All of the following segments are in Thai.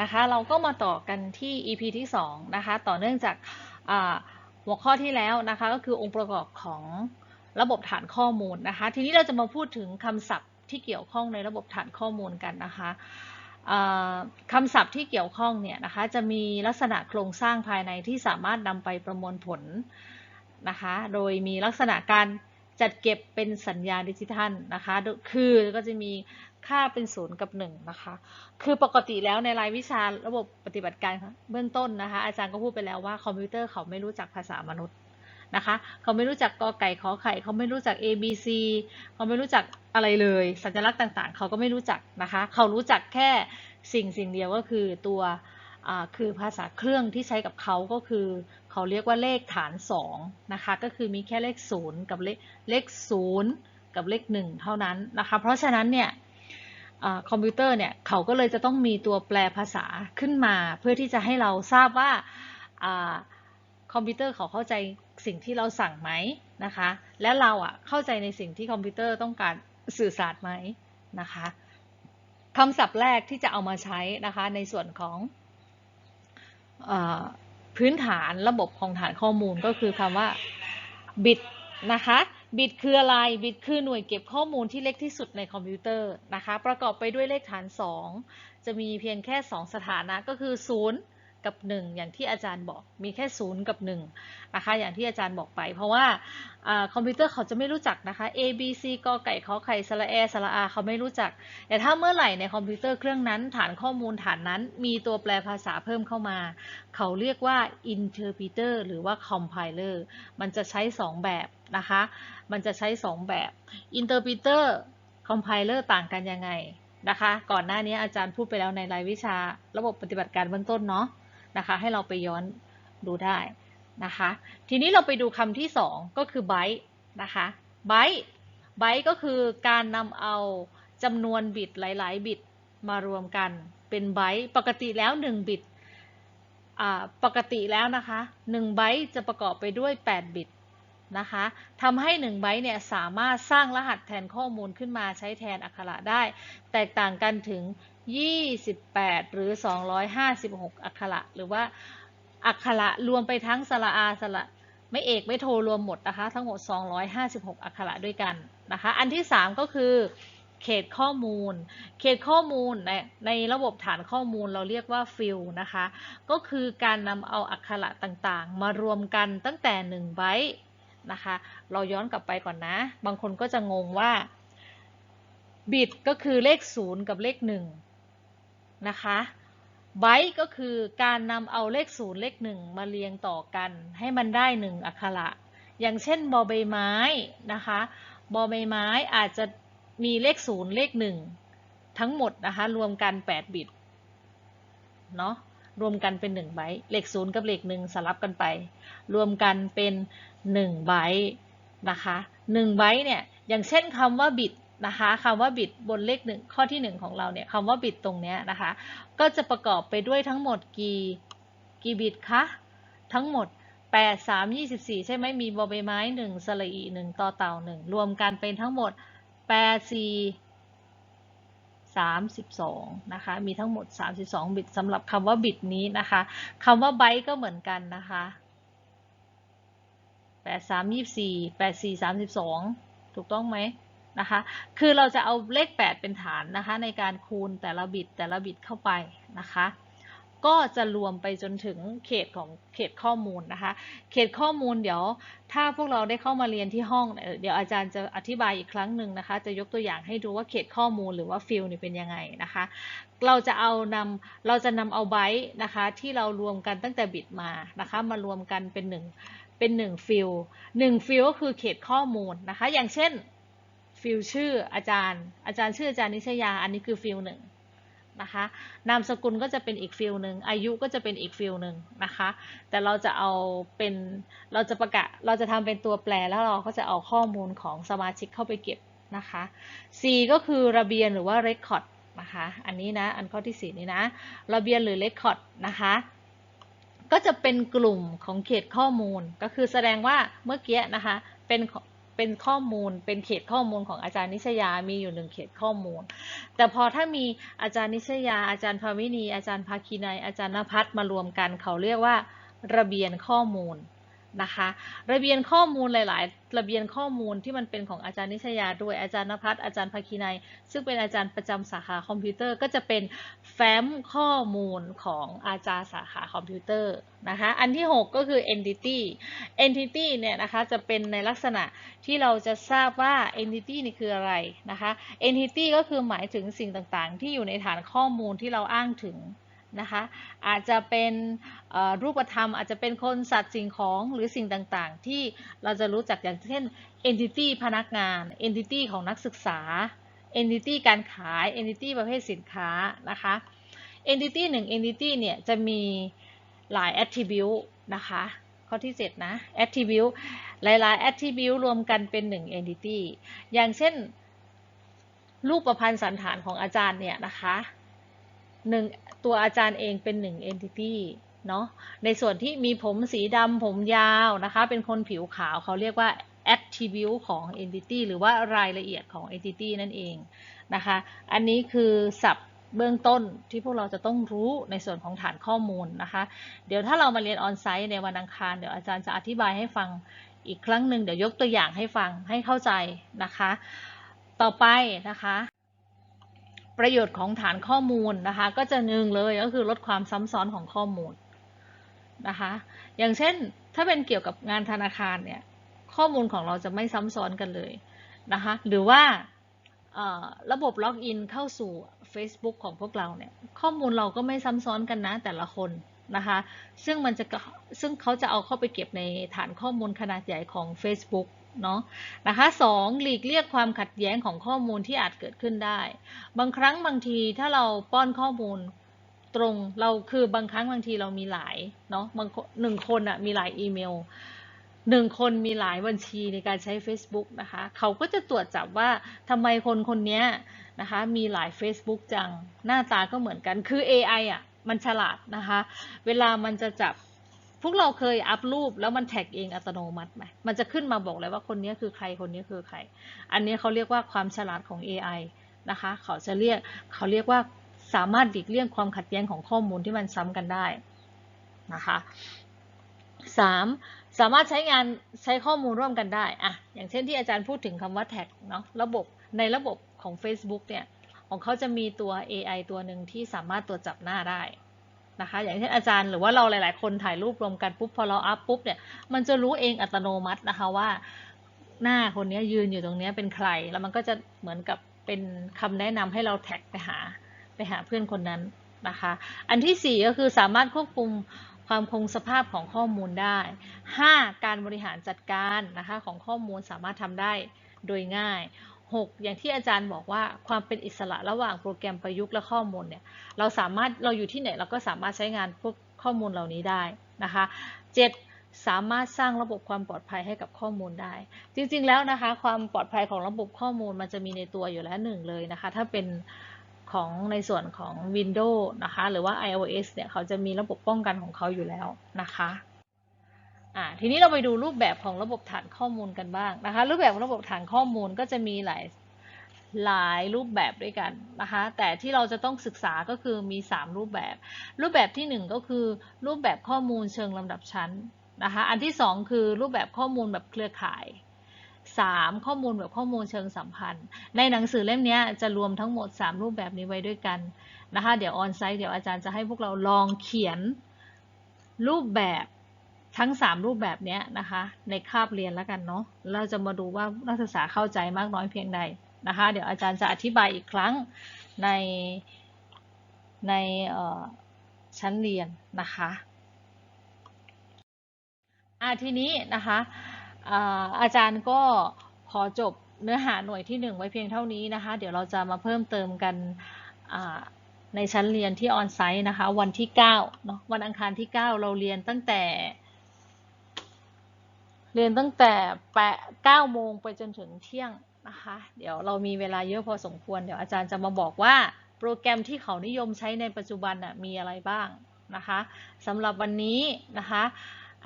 นะคะเราก็มาต่อกันที่ EP ที่2นะคะต่อเนื่องจากหัวข้อที่แล้วนะคะก็คือองค์ประกอบของระบบฐานข้อมูลนะคะ ทีนี้เราจะมาพูดถึงคำศัพท์ที่เกี่ยวข้องในระบบฐานข้อมูลกันนะคะคำศัพท์ที่เกี่ยวข้องเนี่ยนะคะจะมีลักษณะโครงสร้างภายในที่สามารถนำไปประมวลผลนะคะโดยมีลักษณะการจัดเก็บเป็นสัญญาณดิจิทัลนะคะ คือก็จะมี ค่าเป็นศูนย์กับ1นะคะ คือปกติแล้วในรายวิชาระบบปฏิบัติการเบื้องต้นนะคะ อาจารย์ก็พูดไปแล้วว่าคอมพิวเตอร์เขาไม่รู้จักภาษามนุษย์นะคะ เขาไม่รู้จักกอไก่ขอไข่ เขาไม่รู้จัก A B C เขาไม่รู้จักอะไรเลย สัญลักษณ์ต่างๆ เขาก็ไม่รู้จักนะคะ เขารู้จักแค่สิ่งสิ่งเดียวก็คือตัวคือภาษาเครื่องที่ใช้กับเขาก็คือ เขาเรียกว่าเลขฐาน2นะคะ ก็คือมีแค่เลข 0 กับเลขเลข0กับเลข 1 เท่านั้นนะคะ เพราะฉะนั้นเนี่ย คอมพิวเตอร์เนี่ยเขาก็เลยจะต้องมีตัวแปลภาษาขึ้นมา เพื่อที่จะให้เราทราบว่าคอมพิวเตอร์เขาเข้าใจสิ่งที่เราสั่งไหมนะคะ และเราอะเข้าใจในสิ่งที่คอมพิวเตอร์ต้องการสื่อสารไหมนะคะคำศัพท์แรกที่จะเอามาใช้นะคะในส่วนของอพื้นฐานระบบของฐานข้อมูลก็คือคำว่า bit นะคะ บิตคืออะไร บิตคือหน่วยเก็บข้อมูลที่เล็กที่สุดในคอมพิวเตอร์นะคะ ประกอบไปด้วยเลขฐาน 2 จะมีเพียงแค่ 2 สถานะก็คือ 0 กับ 1 อย่างที่อาจารย์บอกมีแค่ 0 กับ1นะคะอย่างที่อาจารย์บอกไป เพราะว่าคอมพิวเตอร์เขาจะไม่รู้จักนะคะ A B C กไก่ขอไข่สระแอสระอาเขาไม่รู้จัก แต่ถ้าเมื่อไหร่ในคอมพิวเตอร์เครื่องนั้นฐานข้อมูลฐานนั้นมีตัวแปลภาษาเพิ่มเข้ามา เขาเรียกว่า interpreter หรือว่า compiler มันจะใช้ 2 แบบนะคะ มันจะใช้ 2 แบบ interpreter compiler ต่างกันยังไงนะคะ ก่อนหน้านี้อาจารย์พูดไปแล้วในรายวิชาระบบปฏิบัติการเบื้องต้นเนาะ นะคะ ให้เราไปย้อนดูได้นะคะ ทีนี้เราไปดูคำที่ 2 ก็คือไบต์นะคะไบต์ไบต์ก็คือการนำเอาจำนวนบิตหลาย ๆ บิตมารวมกันเป็นไบต์ปกติแล้ว 1 บิตปกติแล้วนะคะ 1 ไบต์จะประกอบไปด้วย 8 บิต นะคะทำให้1ไบต์เนี่ยสามารถสร้างรหัสแทนข้อมูลขึ้นมาใช้แทนอักขระได้ แตกต่างกันถึง 28 หรือ 256 อักขระ หรือว่าอักขระรวมไปทั้งสระอาสระไม่เอกไม่โทรวมหมดนะคะ ทั้งหมด 256 อักขระด้วยกันนะคะ อันที่ 3 ก็คือเขตข้อมูล เขตข้อมูลในในระบบฐานข้อมูลเราเรียกว่าฟิลนะคะ ก็คือการนำเอาอักขระต่างๆ มารวมกันตั้งแต่ 1 ไบต์ นะคะ เราย้อนกลับไปก่อนนะ บางคนก็จะงงว่าบิตก็คือเลข 0 กับเลข 1 นะคะไบต์ก็คือการนำเอาเลข 0 เลข 1 มาเรียงต่อกัน ให้มันได้ 1 อักขระ อย่างเช่นบอใบไม้นะคะบอใบไม้อาจจะมีเลข 0 เลข 1 ทั้งหมดนะคะ รวมกัน 8 บิตเนาะ รวมกันเป็น1ไบต์เลข0กับเลข1สลับกันไป รวมกันเป็น1ไบต์นะคะ1ไบต์เนี่ยอย่างเช่นคำว่าบิตนะคะคำว่าบิตบนเลขหนึ่งข้อที่ 1 ของเราเนี่ยคำว่าบิตตรงนี้นะคะ ก็จะประกอบไปด้วยทั้งหมดกี่กี่บิตคะทั้งหมด 8 3 24 ใช่ไหมมีบอใบไม้ 1 สระอี1ต่อเต่า 1 รวมกันเป็นทั้งหมด 8 4 32นะคะ มีทั้งหมด 32 บิตสำหรับคำว่าบิตนี้นะคะคำว่าไบต์ก็เหมือนกันนะคะ 8 3 24 8 4 32 ถูกต้องไหมนะคะ คือเราจะเอาเลข 8 เป็นฐานนะคะ ในการคูณแต่ละบิตแต่ละบิตเข้าไปนะคะ ก็จะรวมไปจนถึงเขตของเขตข้อมูลนะคะ เขตข้อมูลเดี๋ยวถ้าพวกเราได้เข้ามาเรียนที่ห้อง เดี๋ยวอาจารย์จะอธิบายอีกครั้งหนึ่งนะคะ จะยกตัวอย่างให้ดูว่าเขตข้อมูลหรือว่าฟิลนี่เป็นยังไงนะคะ เราจะเอานำเราจะนำเอาไบต์นะคะที่เรารวมกันตั้งแต่บิตมานะคะ มารวมกันเป็น1เป็น1ฟิล1ฟิลก็คือเขตข้อมูลนะคะ อย่างเช่นฟิลชื่ออาจารย์ อาจารย์ชื่ออาจารย์นิชยา อันนี้คือฟิลหนึ่ง นะคะ นามสกุลก็จะเป็นอีกฟิลหนึ่งอายุก็จะเป็นอีกฟิลหนึ่งนะคะ แต่เราจะเอาเป็นเราจะประกาศเราจะทำเป็นตัวแปรแล้วเราก็จะเอาข้อมูลของสมาชิกเข้าไปเก็บนะคะ C ก็คือระเบียนหรือว่า record นะคะ อันนี้นะ อันข้อที่ 4 นี้นะ ระเบียนหรือ record นะคะ ก็จะเป็นกลุ่มของเขตข้อมูล ก็คือแสดงว่าเมื่อกี้นะคะ เป็น เป็นข้อมูล เป็นเขตข้อมูลของอาจารย์นิชยา มีอยู่หนึ่งเขตข้อมูล แต่พอถ้ามีอาจารย์นิชยา อาจารย์ภาวินี อาจารย์ภาคีนัยอาจารย์นภัสมารวมกัน เขาเรียกว่าระเบียนข้อมูล นะคะ ระเบียนข้อมูลหลาย ๆ ระเบียนข้อมูลที่มันเป็นของอาจารย์นิชยาด้วยอาจารย์นภัสอาจารย์ภาคีนัย ซึ่งเป็นอาจารย์ประจำสาขาคอมพิวเตอร์ ก็จะเป็นแฟ้มข้อมูลของอาจารย์สาขาคอมพิวเตอร์นะคะ อันที่ 6 ก็คือ entity entity เนี่ยนะคะจะเป็นในลักษณะที่เราจะทราบว่า entity นี่คืออะไรนะคะ entity ก็คือหมายถึงสิ่งต่าง ๆ ที่อยู่ในฐานข้อมูลที่เราอ้างถึง นะคะ อาจจะเป็นรูปธรรม อาจจะเป็นคนสัตว์สิ่งของหรือสิ่งต่างๆ ที่เราจะรู้จักอย่างเช่น entity พนักงาน entity ของนักศึกษา entity การขาย entity ประเภทสินค้านะคะ entity 1 entity เนี่ยจะมีหลาย attribute นะคะ ข้อที่ 7 นะ attribute หลายๆ attribute รวมกันเป็น 1 entity อย่างเช่นรูปประพันธ์สันฐานของอาจารย์เนี่ยนะคะ หนึ่งตัวอาจารย์เองเป็นหนึ่ง entity เนาะในส่วนที่มีผมสีดำผมยาวนะคะ เป็นคนผิวขาวเขาเรียกว่า attribute ของ entity หรือว่ารายละเอียดของ entity นั่นเองนะคะ อันนี้คือศัพท์เบื้องต้นที่พวกเราจะต้องรู้ในส่วนของฐานข้อมูลนะคะ เดี๋ยวถ้าเรามาเรียนออนไซต์ในวันอังคาร เดี๋ยวอาจารย์จะอธิบายให้ฟังอีกครั้งหนึ่งเดี๋ยวยกตัวอย่างให้ฟังให้เข้าใจนะคะ ต่อไปนะคะ ประโยชน์ของฐานข้อมูลนะคะ ก็จะหนึ่งเลยก็คือลดความซ้ำซ้อนของข้อมูลนะคะ อย่างเช่นถ้าเป็นเกี่ยวกับงานธนาคารเนี่ยข้อมูลของเราจะไม่ซ้ำซ้อนกันเลยนะคะ หรือว่าระบบล็อกอินเข้าสู่ Facebook ของพวกเราเนี่ยข้อมูลเราก็ไม่ซ้ำซ้อนกันนะแต่ละคนนะคะซึ่งมันจะซึ่งเขาจะเอาเข้าไปเก็บในฐานข้อมูลขนาดใหญ่ของ Facebook เนาะนะคะสองหลีกเลี่ยงความขัดแย้งของข้อมูลที่อาจเกิดขึ้นได้ บางครั้งบางทีถ้าเราป้อนข้อมูลตรงเราคือบางครั้งบางทีเรามีหลายเนาะบางหนึ่งคนอะมีหลายอีเมลหนึ่งคนมีหลายบัญชีในการใช้ Facebook นะคะ เขาก็จะตรวจจับว่าทำไมคนคนนี้นะคะ มีหลาย Facebook จังหน้าตาก็เหมือนกันคือ AI อะมันฉลาดนะคะ เวลามันจะจับ พวกเราเคยอัพรูปแล้วมันแท็กเองอัตโนมัติไหมมันจะขึ้นมาบอกเลยว่าคนนี้คือใครคนนี้คือใคร อันนี้เขาเรียกว่าความฉลาดของ AI นะคะ เขาจะเรียกเขาเรียกว่าสามารถดิกเลี่ยงความขัดแย้งของข้อมูลที่มันซ้ำกันได้นะคะสามสามารถใช้งานใช้ข้อมูลร่วมกันได้อะอย่างเช่นที่อาจารย์พูดถึงคำว่าแท็กเนาะระบบในระบบของ Facebook เนี่ยของเขาจะมีตัว AI ตัวหนึ่งที่สามารถตรวจจับหน้าได้ นะคะ อย่างเช่นอาจารย์หรือว่าเราหลาย ๆ คนถ่ายรูปรวมกันปุ๊บพอเราอัพปุ๊บเนี่ยมันจะรู้เองอัตโนมัตินะคะว่า หน้าคนนี้ยืนอยู่ตรงนี้เป็นใคร แล้วมันก็จะเหมือนกับเป็นคำแนะนำให้เราแท็กไปหาไปหาเพื่อนคนนั้นนะคะ อันที่ 4 ก็คือสามารถควบคุมความคงสภาพของข้อมูลได้ 5. การบริหารจัดการนะคะของข้อมูลสามารถทำได้โดยง่าย 6 อย่างที่อาจารย์บอกว่าความเป็นอิสระระหว่างโปรแกรมประยุกต์และข้อมูลเนี่ยเราสามารถเราอยู่ที่ไหนเราก็สามารถใช้งานพวกข้อมูลเหล่านี้ได้นะคะ 7 สามารถสร้างระบบความปลอดภัยให้กับข้อมูลได้ จริงๆแล้วนะคะ ความปลอดภัยของระบบข้อมูลมันจะมีในตัวอยู่แล้วหนึ่งเลยนะคะ ถ้าเป็นของในส่วนของ Windows นะคะ หรือว่า iOS เนี่ยเขาจะมีระบบป้องกันของเขาอยู่แล้วนะคะ ทีนี้เราไปดูรูปแบบของระบบฐานข้อมูลกันบ้างนะคะ รูปแบบของระบบฐานข้อมูลก็จะมีหลายหลายรูปแบบด้วยกันนะคะ แต่ที่เราจะต้องศึกษาก็คือมี 3 รูปแบบ รูปแบบที่ 1 ก็คือรูปแบบข้อมูลเชิงลำดับชั้นนะคะ อันที่ 2 คือรูปแบบข้อมูลแบบเครือข่าย 3. ข้อมูลแบบข้อมูลเชิงสัมพันธ์ ในหนังสือเล่มนี้จะรวมทั้งหมด 3 รูปแบบนี้ไว้ด้วยกันนะคะ เดี๋ยวออนไซต์เดี๋ยวอาจารย์จะให้พวกเราลองเขียนรูปแบบ ทั้ง 3 รูปแบบนี้นะคะ ในคาบเรียนแล้วกันเนาะเราจะมาดูว่านักศึกษาเข้าใจมากน้อยเพียงใดนะคะ เดี๋ยวอาจารย์จะอธิบายอีกครั้งในในชั้นเรียนนะคะอาทีนี้นะคะอาอาจารย์ก็ขอจบเนื้อหาหน่วยที่ 1 ไว้เพียงเท่านี้นะคะ เดี๋ยวเราจะมาเพิ่มเติมกันในชั้นเรียนที่ออนไซต์นะคะ วันที่9เนาะวันอังคารที่ 9 เราเรียนตั้งแต่ เรียนตั้งแต่แปดเก้าโมงไปจนถึงเที่ยงนะคะ เดี๋ยวเรามีเวลาเยอะพอสมควร เดี๋ยวอาจารย์จะมาบอกว่า โปรแกรมที่เขานิยมใช้ในปัจจุบันน่ะมีอะไรบ้างนะคะสำหรับวันนี้นะคะ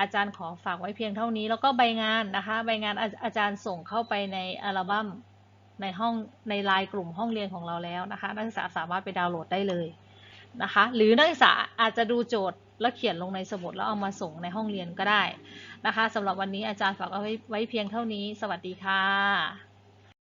อาจารย์ขอฝากไว้เพียงเท่านี้ แล้วก็ใบงานนะคะ ใบงานอาอาจารย์ส่งเข้าไปในอัลบั้มในห้องในไลน์กลุ่มห้องเรียนของเราแล้วนะคะ นักศึกษาสามารถไปดาวน์โหลดได้เลยนะคะ หรือนักศึกษาอาจจะดูโจทย์ แล้วเขียนลงในสมุดแล้วเอามาส่งในห้องเรียนก็ได้นะคะสำหรับวันนี้อาจารย์ฝากเอาไว้ไวเพียงเท่านี้ สวัสดีค่ะ